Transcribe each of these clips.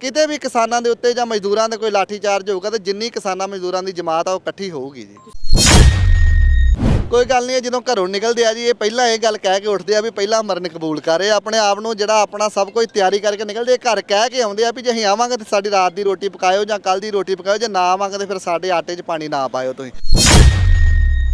ਕਿਤੇ ਵੀ ਕਿਸਾਨਾਂ ਦੇ ਉੱਤੇ ਜਾਂ ਮਜ਼ਦੂਰਾਂ ਦੇ ਕੋਈ ਲਾਠੀ ਚਾਰਜ ਹੋਊਗਾ ਤਾਂ ਜਿੰਨੀ ਕਿਸਾਨਾਂ ਮਜ਼ਦੂਰਾਂ ਦੀ ਜਮਾਤ ਆ ਉਹ ਇਕੱਠੀ ਹੋਊਗੀ ਜੀ। ਕੋਈ ਗੱਲ ਨਹੀਂ ਹੈ ਜਦੋਂ ਘਰੋਂ ਨਿਕਲਦੇ ਆ ਜੀ, ਇਹ ਪਹਿਲਾਂ ਇਹ ਗੱਲ ਕਹਿ ਕੇ ਉੱਠਦੇ ਆ ਵੀ ਪਹਿਲਾਂ ਮਰਨ ਕਬੂਲ ਕਰ ਰਹੇ ਆਪਣੇ ਆਪ ਨੂੰ ਜਿਹੜਾ ਆਪਣਾ ਸਭ ਕੁਝ ਤਿਆਰੀ ਕਰਕੇ ਨਿਕਲਦੇ ਘਰ ਕਹਿ ਕੇ ਆਉਂਦੇ ਆ ਵੀ ਜੇ ਅਸੀਂ ਆਵਾਂਗੇ ਤੇ ਸਾਡੀ ਰਾਤ ਦੀ ਰੋਟੀ ਪਕਾਇਓ ਜਾਂ ਕੱਲ ਦੀ ਰੋਟੀ ਪਕਾਇਓ, ਜੇ ਨਾ ਆਵਾਂਗੇ ਤੇ ਫਿਰ ਸਾਡੇ ਆਟੇ 'ਚ ਪਾਣੀ ਨਾ ਪਾਇਓ ਤੁਸੀਂ।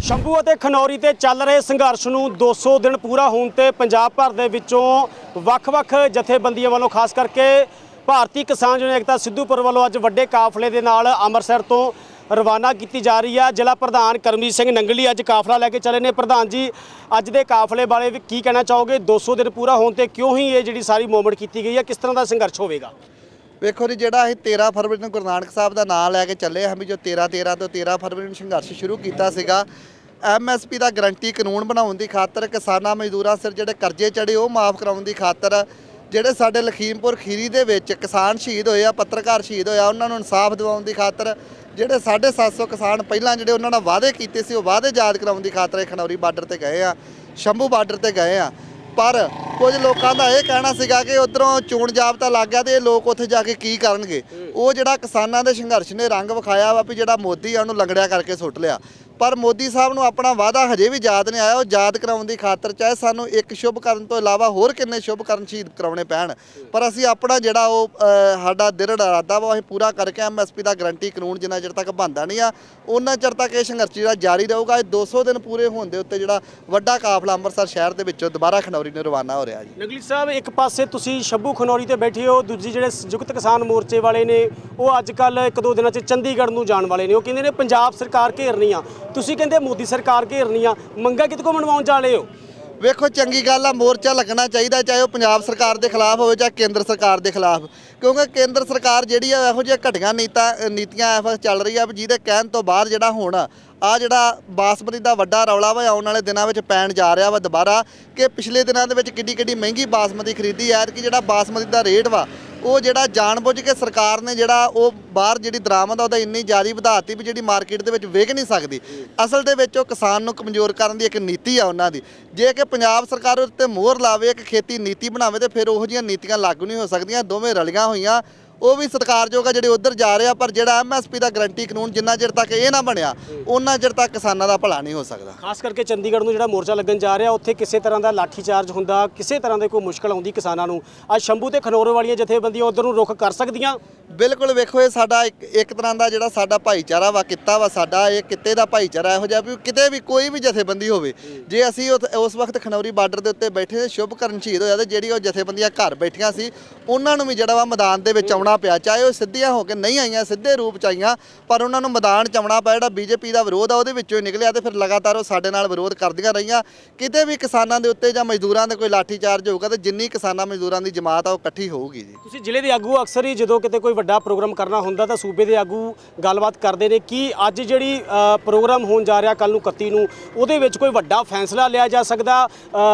ਸ਼ੰਭੂ ਅਤੇ ਖਨੌਰੀ ਤੇ ਚੱਲ ਰਹੇ ਸੰਘਰਸ਼ ਨੂੰ 200 ਦਿਨ ਪੂਰਾ ਹੋਣ ਤੇ ਪੰਜਾਬ ਭਰ ਦੇ ਵਿੱਚੋਂ ਵੱਖ-ਵੱਖ ਜਥੇਬੰਦੀਆਂ ਵੱਲੋਂ ਖਾਸ ਕਰਕੇ ਭਾਰਤੀ ਕਿਸਾਨ ਯੂਨੀਅਨ ਏਕਤਾ ਸਿੱਧੂਪੁਰ ਵੱਲੋਂ ਅੱਜ ਵੱਡੇ ਕਾਫਲੇ ਦੇ ਨਾਲ ਅੰਮ੍ਰਿਤਸਰ ਤੋਂ ਰਵਾਨਾ ਕੀਤੀ ਜਾ ਰਹੀ ਹੈ। ਜ਼ਿਲ੍ਹਾ ਪ੍ਰਧਾਨ ਕਰਮਜੀਤ ਸਿੰਘ ਨੰਗਲੀ ਅੱਜ ਕਾਫਲਾ ਲੈ ਕੇ ਚਲੇ ਨੇ। ਪ੍ਰਧਾਨ ਜੀ, ਅੱਜ ਦੇ ਕਾਫਲੇ ਬਾਰੇ ਵੀ ਕੀ ਕਹਿਣਾ ਚਾਹੋਗੇ? 200 ਦਿਨ ਪੂਰਾ ਹੋਣ ਤੇ ਕਿਉਂ ਹੀ ਇਹ ਜਿਹੜੀ ਸਾਰੀ ਮੂਵਮੈਂਟ ਕੀਤੀ ਗਈ ਹੈ? ਕਿਸ ਤਰ੍ਹਾਂ ਦਾ ਸੰਘਰਸ਼ ਹੋਵੇਗਾ? ਵੇਖੋ ਜੀ, ਜਿਹੜਾ ਅਸੀਂ 13 ਫਰਵਰੀ ਨੂੰ ਗੁਰੂ ਨਾਨਕ ਸਾਹਿਬ ਦਾ ਨਾਮ ਲੈ ਕੇ ਚੱਲੇ ਹਾਂ ਵੀ ਜੋ 13 13 ਤੋਂ 13 ਫਰਵਰੀ ਨੂੰ ਸੰਘਰਸ਼ ਸ਼ੁਰੂ ਕੀਤਾ ਸੀਗਾ ਐਮਐਸਪੀ ਦਾ ਗਰੰਟੀ ਕਾਨੂੰਨ ਬਣਾਉਣ ਦੀ ਖਾਤਰ ਕਿਸਾਨਾਂ ਮਜ਼ਦੂਰਾਂ ਸਿਰ ਜਿਹੜੇ ਕਰਜ਼ੇ ਚੜੇ ਉਹ ਮਾਫ ਕਰਾਉਣ ਦੀ ਖਾਤਰ ਜਿਹੜੇ ਸਾਡੇ ਲਖੀਮਪੁਰ ਖੀਰੀ ਦੇ ਵਿੱਚ ਕਿਸਾਨ ਸ਼ਹੀਦ ਹੋਏ ਆ, ਪੱਤਰਕਾਰ ਸ਼ਹੀਦ ਹੋਇਆ ਉਹਨਾਂ ਨੂੰ ਇਨਸਾਫ ਦਿਵਾਉਣ ਦੀ ਖਾਤਰ ਜਿਹੜੇ 750 ਕਿਸਾਨ ਪਹਿਲਾਂ ਜਿਹੜੇ ਉਹਨਾਂ ਨਾਲ ਵਾਅਦੇ ਕੀਤੇ ਸੀ, ਉਹ ਵਾਅਦੇ ਯਾਦ ਕਰਾਉਣ ਦੀ ਖਾਤਰ ਇਹ ਖਨੌਰੀ ਬਾਰਡਰ ਤੇ ਗਏ ਆ, ਸ਼ੰਭੂ ਬਾਰਡਰ ਤੇ ਗਏ ਆ। ਪਰ ਕੁਝ ਲੋਕਾਂ ਦਾ ਇਹ ਕਹਿਣਾ ਸੀਗਾ ਕਿ ਉਧਰੋਂ ਚੋਣ ਜਾਬਤਾ ਲੱਗ ਗਿਆ ਤੇ ਇਹ ਲੋਕ ਉੱਥੇ ਜਾ ਕੇ ਕੀ ਕਰਨਗੇ? ਉਹ ਜਿਹੜਾ ਕਿਸਾਨਾਂ ਦੇ ਸੰਘਰਸ਼ ਨੇ ਰੰਗ ਵਿਖਾਇਆ ਵਾ ਵੀ ਜਿਹੜਾ ਮੋਦੀ ਆ ਉਹਨੂੰ ਲੰਗੜਿਆ ਕਰਕੇ ਸੁੱਟ ਲਿਆ। ਪਰ ਮੋਦੀ ਸਾਹਿਬ ਨੂੰ ਆਪਣਾ ਵਾਅਦਾ ਹਜੇ ਵੀ ਯਾਦ ਨਹੀਂ ਆਇਆ। ਉਹ ਯਾਦ ਕਰਾਉਣ ਦੀ ਖਾਤਰ ਚਾਹੇ ਸਾਨੂੰ ਇੱਕ ਸ਼ੁਭ ਕਰਨ ਤੋਂ ਇਲਾਵਾ ਹੋਰ ਕਿੰਨੇ ਸ਼ੁਭ ਕਰਨ ਸ਼ਹੀਦ ਕਰਾਉਣੇ ਪੈਣ। ਪਰ ਅਸੀਂ ਆਪਣਾ ਜਿਹੜਾ ਉਹ ਸਾਡਾ ਦਿਰੜ ਇਰਾਦਾ ਵਾ, ਉਹ ਅਸੀਂ ਪੂਰਾ ਕਰਕੇ ਐਮਐਸਪੀ ਦਾ ਗਰੰਟੀ ਕਾਨੂੰਨ ਜਿੰਨਾ ਚਿਰ ਤੱਕ ਬੰਦਾ ਨਹੀਂ ਆ ਉਹਨਾਂ ਚਿਰ ਤੱਕ ਇਹ ਸੰਘਰਸ਼ ਜਿਹੜਾ ਜਾਰੀ ਰਹੂਗਾ। ਇਹ 200 ਦਿਨ ਪੂਰੇ ਹੋਣ ਦੇ ਉੱਤੇ ਜਿਹੜਾ ਵੱਡਾ ਕਾਫਲਾ ਅੰਮ੍ਰਿਤਸਰ ਸ਼ਹਿਰ ਦੇ ਵਿੱਚੋਂ ਦੁਬਾਰਾ ਖਨੌਰੀ ਨੂੰ ਰਵਾਨਾ ਹੋ ਰਿਹਾ ਜੀ। ਨਗਲੀ ਸਾਹਿਬ, ਇੱਕ ਪਾਸੇ ਤੁਸੀਂ ਸ਼ੰਭੂ ਖਨੌਰੀ ਤੇ ਬੈਠੇ ਹੋ, ਦੂਜੀ ਜਿਹੜੇ ਸੰਯੁਕਤ ਕਿਸਾਨ ਮੋਰਚੇ ਵਾਲੇ ਨੇ, ਉਹ ਅੱਜ ਕੱਲ ਇੱਕ ਦੋ ਦਿਨਾਂ 'ਚ ਚੰਡੀਗੜ੍ਹ ਨੂੰ ਜਾਣ ਵਾਲੇ ਨੇ। ਉਹ ਕਹਿੰਦੇ ਨੇ, ਪੰਜਾਬ ਸਰਕਾਰ ਘੇਰਨੀ ਆ। ਤੁਸੀਂ ਕਹਿੰਦੇ ਮੋਦੀ ਸਰਕਾਰ ਘੇਰਨੀ ਆ, ਮੰਗਾ ਕਿਤੇ ਕੋ ਮਨਵਾਉਣ ਚਾਲੇ ਹੋ? ਵੇਖੋ, ਚੰਗੀ ਗੱਲ ਆ, ਮੋਰਚਾ ਲੱਗਣਾ ਚਾਹੀਦਾ, ਚਾਹੇ ਉਹ ਪੰਜਾਬ ਸਰਕਾਰ ਦੇ ਖਿਲਾਫ ਹੋਵੇ ਜਾਂ ਕੇਂਦਰ ਸਰਕਾਰ ਦੇ ਖਿਲਾਫ। ਕਿਉਂਕਿ ਕੇਂਦਰ ਸਰਕਾਰ ਜਿਹੜੀ ਆ, ਇਹੋ ਜਿਹੀਆਂ ਘਟੀਆਂ ਨੀਤਾ ਨੀਤੀਆਂ ਐਫ ਚੱਲ ਰਹੀ ਆ, ਵੀ ਜਿਹਦੇ ਕਹਿਣ ਤੋਂ ਬਾਅਦ ਜਿਹੜਾ ਹੁਣ ਆ ਜਿਹੜਾ ਬਾਸਮਤੀ ਦਾ ਵੱਡਾ ਰੌਲਾ ਵਾ, ਆਉਣ ਵਾਲੇ ਦਿਨਾਂ ਵਿੱਚ ਪੈਣ ਜਾ ਰਿਹਾ ਵਾ ਦੁਬਾਰਾ, ਕਿ ਪਿਛਲੇ ਦਿਨਾਂ ਦੇ ਵਿੱਚ ਕਿੱਡੀ ਕਿੱਡੀ ਮਹਿੰਗੀ ਬਾਸਮਤੀ ਖਰੀਦੀ ਐ ਕਿ ਜਿਹੜਾ ਬਾਸਮਤੀ ਦਾ ਰੇਟ ਵਾ ਉਹ ਜਿਹੜਾ ਜਾਣਬੁੱਝ ਕੇ ਸਰਕਾਰ ਨੇ ਜਿਹੜਾ ਉਹ ਬਾਹਰ ਜਿਹੜੀ ਦਰਾਮਦ ਆ, ਉਹਦਾ ਇੰਨੀ ਜ਼ਿਆਦਾ ਵਧਾਤੀ ਵੀ ਜਿਹੜੀ ਮਾਰਕੀਟ ਦੇ ਵਿੱਚ ਵਿਕ ਨਹੀਂ ਸਕਦੀ। ਅਸਲ ਦੇ ਵਿੱਚ ਉਹ ਕਿਸਾਨ ਨੂੰ ਕਮਜ਼ੋਰ ਕਰਨ ਦੀ ਇੱਕ ਨੀਤੀ ਆ ਉਹਨਾਂ ਦੀ। ਜੇ ਕਿ ਪੰਜਾਬ ਸਰਕਾਰ ਉਹਦੇ ਤੇ ਮੋਹਰ ਲਾਵੇ, ਇੱਕ ਖੇਤੀ ਨੀਤੀ ਬਣਾਵੇ ਤੇ ਫਿਰ ਉਹੋ ਜਿਹੀਆਂ ਨੀਤੀਆਂ ਲਾਗੂ ਨਹੀਂ ਹੋ ਸਕਦੀਆਂ, ਦੋਵੇਂ ਰਲੀਆਂ ਹੋਈਆਂ। ਉਹ ਵੀ ਸਤਿਕਾਰਯੋਗ ਆ ਜਿਹੜੇ ਉਧਰ ਜਾ ਰਹੇ ਆ ਪਰ ਜਿਹੜਾ ਐਮਐਸਪੀ ਦਾ ਗਰੰਟੀ ਕਾਨੂੰਨ ਜਿੰਨਾ ਚਿਰ ਤੱਕ ਇਹ ਨਾ ਬਣਿਆ ਉਹਨਾਂ ਚਿਰ ਤੱਕ ਕਿਸਾਨਾਂ ਦਾ ਭਲਾ ਨਹੀਂ ਹੋ ਸਕਦਾ। ਖਾਸ ਕਰਕੇ ਚੰਡੀਗੜ੍ਹ ਨੂੰ ਜਿਹੜਾ ਮੋਰਚਾ ਲੱਗਣ ਜਾ ਰਿਹਾ ਉੱਥੇ ਕਿਸੇ ਤਰ੍ਹਾਂ ਦਾ ਲਾਠੀ ਚਾਰਜ ਹੁੰਦਾ ਕਿਸੇ ਤਰ੍ਹਾਂ ਦੇ ਕੋਈ ਮੁਸ਼ਕਲ ਆਉਂਦੀ ਕਿਸਾਨਾਂ ਨੂੰ। ਅੱਜ ਸ਼ੰਭੂ ਤੇ ਖਨੌਰ ਵਾਲੀਆਂ ਜਥੇਬੰਦੀਆਂ ਉਧਰ ਨੂੰ ਰੁਖ ਕਰ ਸਕਦੀਆਂ? ਬਿਲਕੁਲ ਵੇਖੋ ਇਹ ਸਾਡਾ ਇੱਕ ਇੱਕ ਤਰ੍ਹਾਂ ਦਾ ਜਿਹੜਾ ਸਾਡਾ ਭਾਈਚਾਰਾ ਵਾ ਕਿੱਤਾ ਵਾ ਸਾਡਾ ਇਹ ਕਿੱਤੇ ਦਾ ਭਾਈਚਾਰਾ ਇਹੋ ਜਿਹਾ ਵੀ ਕਿਤੇ ਵੀ ਕੋਈ ਵੀ ਜਥੇਬੰਦੀ ਹੋਵੇ ਜੇ ਅਸੀਂ ਉਥ- ਉਸ ਵਕਤ ਖਨੌਰੀ ਬਾਰਡਰ ਦੇ ਉੱਤੇ ਬੈਠੇ ਸ਼ੁਭ ਕਰਨ ਸ਼ਹੀਦ ਹੋਇਆ ਤੇ ਜਿਹੜੀ ਉਹ ਜਥੇਬੰਦੀਆਂ ਘਰ ਬੈਠੀਆਂ ਸੀ ਉਹਨਾਂ ਨੂੰ ਵੀ ਜਿਹੜਾ ਵਾ ਮੈਦਾਨ ਦੇ ਵਿੱਚ ਆਉਣਾ ਪਿਆ ਚਾਹੇ ਉਹ ਸਿੱਧੀਆਂ ਹੋ ਕੇ ਨਹੀਂ ਆਈਆਂ ਸਿੱਧੇ ਰੂਪ ਚ ਆਈਆਂ ਪਰ ਉਹਨਾਂ ਨੂੰ ਮੈਦਾਨ ਚ ਆਉਣਾ ਪਿਆ ਜਿਹੜਾ ਬੀਜੇਪੀ ਦਾ ਵਿਰੋਧ ਆ ਉਹਦੇ ਵਿੱਚੋਂ ਹੀ ਨਿਕਲਿਆ ਤੇ ਫਿਰ ਲਗਾਤਾਰ ਉਹ ਸਾਡੇ ਨਾਲ ਵਿਰੋਧ ਕਰਦੀਆਂ ਰਹੀਆਂ। ਕਿਤੇ ਵੀ ਕਿਸਾਨਾਂ ਦੇ ਉੱਤੇ ਜਾਂ ਮਜ਼ਦੂਰਾਂ ਦੇ ਕੋਈ ਲਾਠੀ ਚਾਰਜ ਹੋਊਗਾ ਤੇ ਜਿੰਨੀ ਕਿਸਾਨਾਂ ਮਜ਼ਦੂਰਾਂ ਦੀ ਜਮਾਤ ਆ ਉਹ ਇਕੱਠੀ ਹੋਊਗੀ ਜੀ। ਤੁਸੀਂ ਜ਼ਿਲ੍ਹੇ ਦੇ ਆਗੂ ਅਕਸਰ ਹੀ ਜਦੋਂ ਕਿਤੇ ਕੋਈ ਵੱਡਾ ਪ੍ਰੋਗਰਾਮ ਕਰਨਾ ਹੁੰਦਾ ਤਾਂ ਸੂਬੇ ਦੇ ਆਗੂ ਗੱਲਬਾਤ ਕਰਦੇ ਨੇ ਕਿ ਅੱਜ ਜਿਹੜੀ ਪ੍ਰੋਗਰਾਮ ਹੋਣ ਜਾ ਰਿਹਾ ਕੱਲ ਨੂੰ 31 ਨੂੰ ਉਹਦੇ ਵਿੱਚ ਕੋਈ ਵੱਡਾ ਫੈਸਲਾ ਲਿਆ ਜਾ ਸਕਦਾ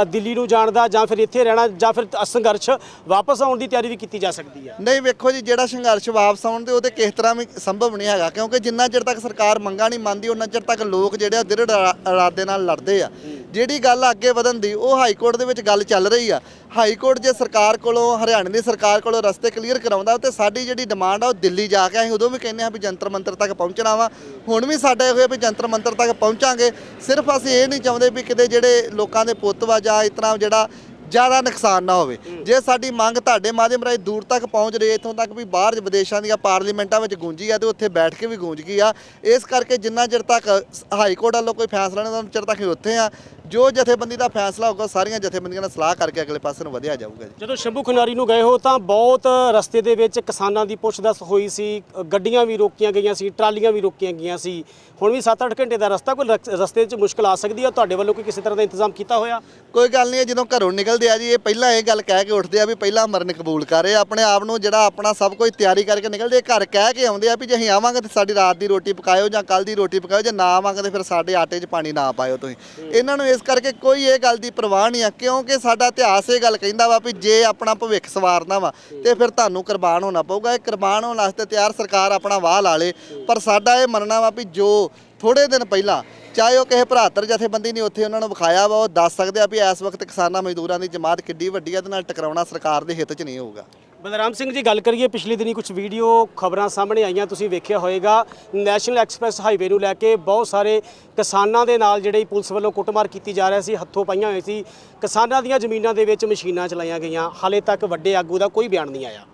ਦਿੱਲੀ ਨੂੰ ਜਾਣ ਦਾ ਜਾਂ ਫਿਰ ਇੱਥੇ ਰਹਿਣਾ ਜਾਂ ਫਿਰ ਸੰਘਰਸ਼ ਵਾਪਸ ਆਉਣ ਦੀ ਤਿਆਰੀ ਵੀ ਕੀਤੀ ਜਾ ਸਕਦੀ ਹੈ ਨਹੀਂ ਵੇਖੋ ਜੀ ਜਿਹੜਾ ਸੰਘਰਸ਼ ਵਾਪਸ ਆਉਣ ਦੇ ਉਹਦੇ ਕਿਸ ਤਰ੍ਹਾਂ ਵੀ ਸੰਭਵ ਨਹੀਂ ਹੈਗਾ, ਕਿਉਂਕਿ ਜਿੰਨਾ ਚਿਰ ਤੱਕ ਸਰਕਾਰ ਮੰਗਾਂ ਨਹੀਂ ਮੰਨਦੀ, ਉਹਨਾਂ ਚਿਰ ਤੱਕ ਲੋਕ ਜਿਹੜੇ ਆ ਦ੍ਰਿੜ ਇਰਾਦੇ ਨਾਲ ਲੜਦੇ ਆ। ਜਿਹੜੀ ਗੱਲ ਅੱਗੇ ਵਧਣ ਦੀ, ਉਹ ਹਾਈ ਕੋਰਟ ਦੇ ਵਿੱਚ ਗੱਲ ਚੱਲ ਰਹੀ ਆ। ਹਾਈ ਕੋਰਟ ਜੇ ਸਰਕਾਰ ਕੋਲੋਂ, ਹਰਿਆਣੇ ਦੀ ਸਰਕਾਰ ਕੋਲੋਂ ਰਸਤੇ ਕਲੀਅਰ ਕਰਾਉਂਦਾ, ਤੇ ਸਾਡੀ ਜਿਹੜੀ ਡਿਮਾਂਡ ਆ, ਉਹ ਦਿੱਲੀ ਜਾ ਕੇ ਅਸੀਂ ਉਦੋਂ ਵੀ ਕਹਿੰਦੇ ਆ ਵੀ ਜੰਤਰ ਮੰਤਰ ਤੱਕ ਪਹੁੰਚਣਾ ਵਾ। ਹੁਣ ਵੀ ਸਾਡੇ ਇਹ ਹੋਇਆ ਵੀ ਜੰਤਰ ਮੰਤਰ ਤੱਕ ਪਹੁੰਚਾਂਗੇ। ਸਿਰਫ ਅਸੀਂ ਇਹ ਨਹੀਂ ਚਾਹੁੰਦੇ ਵੀ ਕਿਤੇ ਜਿਹੜੇ ਲੋਕਾਂ ਦੇ ਪੁੱਤ ਵਾ ਜਾਂ ਇਸ ਤਰ੍ਹਾਂ ਜਿਹੜਾ ਜ਼ਿਆਦਾ ਨੁਕਸਾਨ ਨਾ ਹੋਵੇ। ਜੇ ਸਾਡੀ ਮੰਗ ਤੁਹਾਡੇ ਮਾਧਿਅਮ ਰਾਹੀਂ ਦੂਰ ਤੱਕ ਪਹੁੰਚ ਰਹੀ ਹੈ ਇੱਥੋਂ ਤੱਕ ਵੀ ਬਾਹਰ ਵਿਦੇਸ਼ਾਂ ਦੀਆਂ ਪਾਰਲੀਮੈਂਟਾਂ ਵਿੱਚ ਗੂੰਜੀ ਆ ਤੇ ਉੱਥੇ ਬੈਠ ਕੇ ਵੀ ਗੂੰਜ ਗਈ ਆ ਇਸ ਕਰਕੇ ਜਿੰਨਾ ਚਿਰ ਤੱਕ ਹਾਈ ਕੋਰਟ ਵੱਲੋਂ ਕੋਈ ਫੈਸਲਾ ਨਹੀਂ ਉਹਨਾਂ ਚਿਰ ਤੱਕ ਉੱਥੇ ਆ। ਜੋ ਜਥੇਬੰਦੀ ਦਾ ਫੈਸਲਾ ਹੋਊਗਾ ਸਾਰੀਆਂ ਜਥੇਬੰਦੀਆਂ ਨਾਲ ਸਲਾਹ ਕਰਕੇ ਅਗਲੇ ਪਾਸੇ ਨੂੰ ਵਧਿਆ ਜਾਊਗਾ ਜੀ। ਜਦੋਂ ਸ਼ੰਭੂ ਖਨਾਰੀ ਨੂੰ ਗਏ ਹੋ ਤਾਂ ਬਹੁਤ ਰਸਤੇ ਦੇ ਵਿੱਚ ਕਿਸਾਨਾਂ ਦੀ ਪੁੱਛਦਸ ਹੋਈ ਸੀ ਗੱਡੀਆਂ ਵੀ ਰੋਕੀਆਂ ਗਈਆਂ ਸੀ ਟਰਾਲੀਆਂ ਵੀ ਰੋਕੀਆਂ ਗਈਆਂ ਸੀ। ਹੁਣ ਵੀ 7-8 ਘੰਟੇ ਦਾ ਰਸਤਾ ਕੋਈ ਰਸਤੇ 'ਚ ਮੁਸ਼ਕਲ ਆ ਸਕਦੀ ਹੈ ਤੁਹਾਡੇ ਵੱਲੋਂ ਕੋਈ ਕਿਸੇ ਤਰ੍ਹਾਂ ਦਾ ਇੰਤਜ਼ਾਮ ਕੀਤਾ ਹੋਇਆ? ਕੋਈ ਗੱਲ ਨਹੀਂ ਹੈ ਜਦੋਂ ਘਰੋਂ ਨਿਕਲਦੇ ਆ ਜੀ ਇਹ ਪਹਿਲਾਂ ਇਹ ਗੱਲ ਕਹਿ ਕੇ ਉੱਠਦੇ ਆ ਵੀ ਪਹਿਲਾਂ ਮਰਨ ਕਬੂਲ ਕਰ ਆਪਣੇ ਆਪ ਨੂੰ ਜਿਹੜਾ ਆਪਣਾ ਸਭ ਕੁਝ ਤਿਆਰੀ ਕਰਕੇ ਨਿਕਲਦੇ ਘਰ ਕਹਿ ਕੇ ਆਉਂਦੇ ਆ ਵੀ ਜੇ ਅਸੀਂ ਆਵਾਂਗੇ ਤੇ ਸਾਡੀ ਰਾਤ ਦੀ ਰੋਟੀ ਪਕਾਇਓ ਜਾਂ ਕੱਲ ਦੀ ਰੋਟੀ ਪਕਾਇਓ ਜੇ ਨਾ ਆਵਾਂਗੇ ਤੇ ਫਿਰ ਸਾਡੇ ਆਟੇ 'ਚ ਪਾਣੀ ਨਾ ਪਾਇਓ ਤੁਸੀਂ। ਇਹਨਾਂ ਨੂੰ ਇਸ ਇਸ ਕਰਕੇ ਕੋਈ ਇਹ ਗੱਲ ਦੀ ਪਰਵਾਹ ਨਹੀਂ ਆ, ਕਿਉਂਕਿ ਸਾਡਾ ਇਤਿਹਾਸ ਇਹ ਗੱਲ ਕਹਿੰਦਾ ਵਾ ਵੀ ਜੇ ਆਪਣਾ ਭਵਿੱਖ ਸਵਾਰਨਾ ਵਾ, ਤੇ ਫਿਰ ਤੁਹਾਨੂੰ ਕੁਰਬਾਨ ਹੋਣਾ ਪਊਗਾ। ਇਹ ਕੁਰਬਾਨ ਹੋਣ ਵਾਸਤੇ ਤਿਆਰ ਸਰਕਾਰ ਆਪਣਾ ਵਾਹ ਲਾ ਲੇ, ਪਰ ਸਾਡਾ ਇਹ ਮੰਨਣਾ ਵਾ ਵੀ ਜੋ ਥੋੜੇ ਦਿਨ ਪਹਿਲਾਂ ਚਾਹੇ ਉਹ ਕਿਸੇ ਭਰਾਤਰ ਜਥੇਬੰਦੀ ਨੇ ਉੱਥੇ ਉਹਨਾਂ ਨੂੰ ਵਿਖਾਇਆ ਵਾ, ਉਹ ਦੱਸ ਸਕਦੇ ਆ ਵੀ ਇਸ ਵਕਤ ਕਿਸਾਨਾਂ ਮਜ਼ਦੂਰਾਂ ਦੀ ਜਮਾਤ ਕਿੱਡੀ ਵੱਡੀ ਆ ਤੇ ਨਾਲ ਟਕਰਾਉਣਾ ਸਰਕਾਰ ਦੇ ਹਿੱਤ 'ਚ ਨਹੀਂ ਹੋਊਗਾ। ਬਲਰਾਮ ਸਿੰਘ ਜੀ, ਗੱਲ ਕਰੀਏ, ਪਿਛਲੇ ਦਿਨੀ ਕੁਝ ਵੀਡੀਓ ਖਬਰਾਂ ਸਾਹਮਣੇ ਆਈਆਂ, ਤੁਸੀਂ ਵੇਖਿਆ ਹੋਵੇਗਾ ਨੈਸ਼ਨਲ ਐਕਸਪ੍ਰੈਸ ਹਾਈਵੇ ਨੂੰ ਲੈ ਕੇ ਬਹੁਤ ਸਾਰੇ ਕਿਸਾਨਾਂ ਦੇ ਨਾਲ ਜਿਹੜੇ ਪੁਲਿਸ ਵੱਲੋਂ ਕੁੱਟਮਾਰ ਕੀਤੀ ਜਾ ਰਹੀ ਸੀ, ਹੱਥੋਂ ਪਾਈਆਂ ਹੋਈ ਸੀ। ਕਿਸਾਨਾਂ ਦੀਆਂ ਜ਼ਮੀਨਾਂ ਦੇ ਵਿੱਚ ਮਸ਼ੀਨਾਂ ਚਲਾਈਆਂ ਗਈਆਂ। ਹਾਲੇ ਤੱਕ ਵੱਡੇ ਆਗੂ ਦਾ ਕੋਈ ਬਿਆਨ ਨਹੀਂ ਆਇਆ।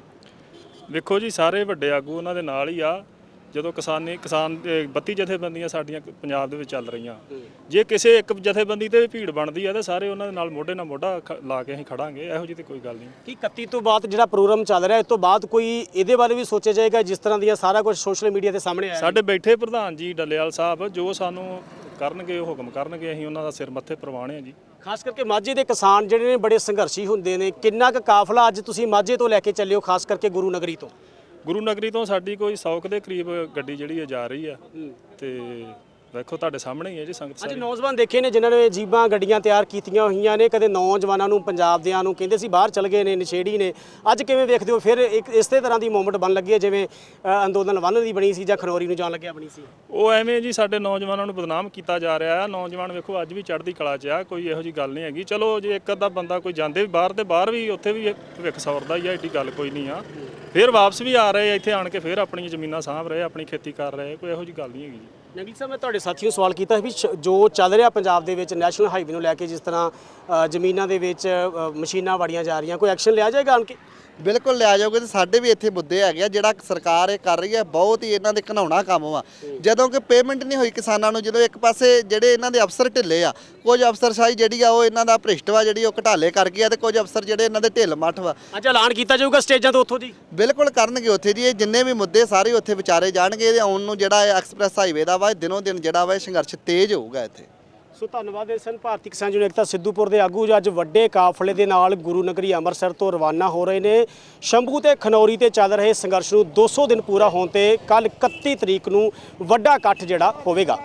ਵੇਖੋ ਜੀ, ਸਾਰੇ ਵੱਡੇ ਆਗੂ ਉਹਨਾਂ ਦੇ ਨਾਲ ਹੀ ਆ। ਜਦੋਂ ਕਿਸਾਨੀ ਕਿਸਾਨ ਦੇ 32 ਜਥੇਬੰਦੀਆਂ ਸਾਡੀਆਂ ਪੰਜਾਬ ਦੇ ਵਿੱਚ ਚੱਲ ਰਹੀਆਂ। ਜੇ। ਕਿਸੇ ਇੱਕ ਜਥੇਬੰਦੀ ਤੇ ਭੀੜ ਬਣਦੀ ਆ ਤਾਂ ਸਾਰੇ ਉਹਨਾਂ ਦੇ ਨਾਲ ਮੋਢੇ ਨਾਲ ਮੋਢਾ ਖ- ਲਾ ਕੇ ਅਸੀਂ ਖੜਾਂਗੇ। ਇਹੋ ਜਿਹੀ ਤੇ ਕੋਈ ਗੱਲ ਨਹੀਂ। ਕੀ 31 ਤੋਂ ਬਾਅਦ ਜਿਹੜਾ ਪ੍ਰੋਗਰਾਮ ਚੱਲ ਰਿਹਾ ਇਸ ਤੋਂ ਬਾਅਦ ਕੋਈ ਇਹਦੇ ਬਾਰੇ ਵੀ ਸੋਚਿਆ ਜਾਏਗਾ ਜਿਸ ਤਰ੍ਹਾਂ ਦੀਆਂ ਸਾਰਾ ਕੁਝ ਸੋਸ਼ਲ ਮੀਡੀਆ ਤੇ ਸਾਹਮਣੇ ਆਇਆ? ਸਾਡੇ ਬੈਠੇ ਪ੍ਰਧਾਨ ਜੀ ਡੱਲੇਵਾਲ ਸਾਹਿਬ ਜੋ ਸਾਨੂੰ ਕਰਨਗੇ ਉਹ ਹੁਕਮ ਕਰਨਗੇ ਅਸੀਂ ਉਹਨਾਂ ਦਾ ਸਿਰ ਮੱਥੇ ਪ੍ਰਵਾਣੇ ਆ ਜੀ। ਖਾਸ ਕਰਕੇ ਮਾਝੇ ਦੇ ਕਿਸਾਨ ਜਿਹੜੇ ਨੇ ਬੜੇ ਸੰਘਰਸ਼ੀ ਹੁੰਦੇ ਨੇ। ਕਿੰਨਾ ਕੁ ਕਾਫਲਾ ਅੱਜ ਤੁਸੀਂ ਮਾਝੇ ਤੋਂ ਲੈ ਕੇ ਚੱਲਿਓ ਖਾਸ ਕਰਕੇ ਗੁਰੂ ਨਗਰੀ ਤੋਂ? ਗੁਰੂ ਨਗਰੀ ਤੋਂ ਸਾਡੀ ਕੋਈ 100 ਕੁ ਦੇ ਕਰੀਬ ਗੱਡੀ ਜਿਹੜੀ ਹੈ ਜਾ ਰਹੀ ਆ। ਤੇ ਵੇਖੋ ਤੁਹਾਡੇ ਸਾਹਮਣੇ ਹੀ ਹੈ ਜੀ ਸੰਗਤ ਅੱਜ ਸਾਰੀ। ਨੌਜਵਾਨ ਦੇਖੇ ਨੇ ਜਿਨ੍ਹਾਂ ਨੇ ਜੀਬਾਂ ਗੱਡੀਆਂ ਤਿਆਰ ਕੀਤੀਆਂ ਹੋਈਆਂ ਨੇ ਕਦੇ ਨੌਜਵਾਨਾਂ ਨੂੰ ਪੰਜਾਬ ਦਿਆਂ ਨੂੰ ਕਹਿੰਦੇ ਸੀ ਬਾਹਰ ਚਲ ਗਏ ਨੇ ਨਸ਼ੇੜੀ ਨੇ। ਅੱਜ ਕਿਵੇਂ ਵੇਖਦੇ ਹੋ? ਫਿਰ ਇੱਕ ਇਸੇ ਤਰ੍ਹਾਂ ਦੀ ਮੂਵਮੈਂਟ ਬਣ ਲੱਗੀ ਹੈ ਜਿਵੇਂ ਅ, ਅੰਦੋਲਨ ਵੰਨ ਦੀ ਬਣੀ ਸੀ ਜਾਂ ਖਨੌਰੀ ਨੂੰ ਜਾਣ ਲੱਗਿਆ ਬਣੀ ਸੀ? ਉਹ ਐਵੇਂ ਜੀ ਸਾਡੇ ਨੌਜਵਾਨਾਂ ਨੂੰ ਬਦਨਾਮ ਕੀਤਾ ਜਾ ਰਿਹਾ ਆ। ਨੌਜਵਾਨ ਵੇਖੋ ਅੱਜ ਵੀ ਚੜ੍ਹਦੀ ਕਲਾ 'ਚ ਆ ਕੋਈ ਇਹੋ ਜੀ ਗੱਲ ਨਹੀਂ ਹੈਗੀ। ਚਲੋ ਜੇ ਇੱਕ ਅੱਧਾ ਬੰਦਾ ਕੋਈ ਜਾਂਦੇ ਵੀ ਬਾਹਰ ਤੇ ਬਾਹਰ ਵੀ ਉੱਥੇ ਵੀ ਭਵਿੱਖ ਸੌਰਦਾ ਹੀ ਆ ਏਡੀ ਗੱਲ ਕੋਈ ਨਹੀਂ ਆ। ਫਿਰ ਵਾਪਸ ਵੀ ਆ ਰਹੇ ਆ ਇੱਥੇ ਆਣ ਕੇ ਫਿਰ ਆਪਣੀਆਂ ਜ਼ਮੀਨਾਂ ਸਾਂਭ ਰਹੇ ਆ, ਆਪਣੀ ਖੇਤੀ ਕਰ ਰਹੇ ਆ, ਕੋਈ ਇਹੋ ਜੀ ਗੱਲ ਨਹੀਂ ਹੈਗੀ ਜੀ। ਨਗਲੀ ਸਾਹਿਬ ਮੈਂ ਤੁਹਾਡੇ ਸਾਥੀਓ ਸਵਾਲ ਕੀਤਾ ਵੀ ਜੋ ਚੱਲ ਰਿਹਾ ਪੰਜਾਬ ਦੇ ਵਿੱਚ ਨੈਸ਼ਨਲ ਹਾਈਵੇ ਨੂੰ ਲੈ ਕੇ ਜਿਸ ਤਰ੍ਹਾਂ ਜ਼ਮੀਨਾਂ ਦੇ ਵਿੱਚ ਮਸ਼ੀਨਾਂ ਵਾੜੀਆਂ ਜਾ ਰਹੀਆਂ ਕੋਈ ਐਕਸ਼ਨ ਲਿਆ ਜਾਏਗਾ ਕੇ? ਬਿਲਕੁਲ ਲਿਆ ਜਾਓਗੇ ਤੇ ਸਾਡੇ ਵੀ ਇੱਥੇ ਮੁੱਦੇ ਹੈਗੇ ਆ ਜਿਹੜਾ ਸਰਕਾਰ ਇਹ ਕਰ ਰਹੀ ਹੈ ਬਹੁਤ ਹੀ ਇਹਨਾਂ ਦੇ ਘਨਾਉਣਾ ਕੰਮ ਵਾ। ਜਦੋਂ ਕਿ ਪੇਮੈਂਟ ਨਹੀਂ ਹੋਈ ਕਿਸਾਨਾਂ ਨੂੰ ਜਦੋਂ ਇੱਕ ਪਾਸੇ ਜਿਹੜੇ ਇਹਨਾਂ ਦੇ ਅਫਸਰ ਢਿੱਲੇ ਆ ਕੁਝ ਅਫਸਰਸ਼ਾਹੀ ਜਿਹੜੀ ਆ ਉਹ ਇਹਨਾਂ ਦਾ ਭ੍ਰਿਸ਼ਟ ਵਾ ਜਿਹੜੀ ਉਹ ਘਟਾਲੇ ਕਰ ਗਈ ਆ ਤੇ ਕੁਝ ਅਫਸਰ ਜਿਹੜੇ ਇਹਨਾਂ ਦੇ ਢਿੱਲ ਮੱਠ ਵਾ। ਅੱਜ ਐਲਾਨ ਕੀਤਾ ਜਾਊਗਾ ਸਟੇਜਾਂ ਤੋਂ ਉੱਥੋਂ ਦੀ? ਬਿਲਕੁਲ ਕਰਨਗੇ ਉੱਥੇ ਜੀ ਇਹ ਜਿੰਨੇ ਵੀ ਮੁੱਦੇ ਸਾਰੇ ਉੱਥੇ ਵਿਚਾਰੇ ਜਾਣਗੇ ਇਹਦੇ ਆਉਣ ਨੂੰ ਜਿਹੜਾ ਐਕਸਪ੍ਰੈਸ ਹਾਈਵੇ ਦਾ ਵਾ ਦਿਨੋਂ ਦਿਨ ਜਿਹੜਾ ਵਾ ਇਹ ਸੰਘਰਸ਼ ਤੇਜ਼ ਹੋਊਗਾ ਇੱਥੇ। ਸੋ ਧੰਨਵਾਦ ਇਹ ਸਨ ਭਾਰਤੀ ਕਿਸਾਨ ਯੂਨੀਅਨ ਸਿੱਧੂਪੁਰ ਦੇ ਆਗੂ ਜੋ ਅੱਜ ਵੱਡੇ ਕਾਫਲੇ ਦੇ ਨਾਲ ਗੁਰੂ ਨਗਰੀ ਅੰਮ੍ਰਿਤਸਰ ਤੋਂ ਰਵਾਨਾ ਹੋ ਰਹੇ ਨੇ। ਸ਼ੰਭੂ ਤੇ ਖਨੌਰੀ ਤੇ ਚੱਲ ਰਹੇ ਸੰਘਰਸ਼ ਨੂੰ 200 ਦਿਨ ਪੂਰਾ ਹੋਣ ਤੇ ਕੱਲ 31 ਤਰੀਕ ਨੂੰ ਵੱਡਾ ਇਕੱਠ ਜਿਹੜਾ ਹੋਵੇਗਾ।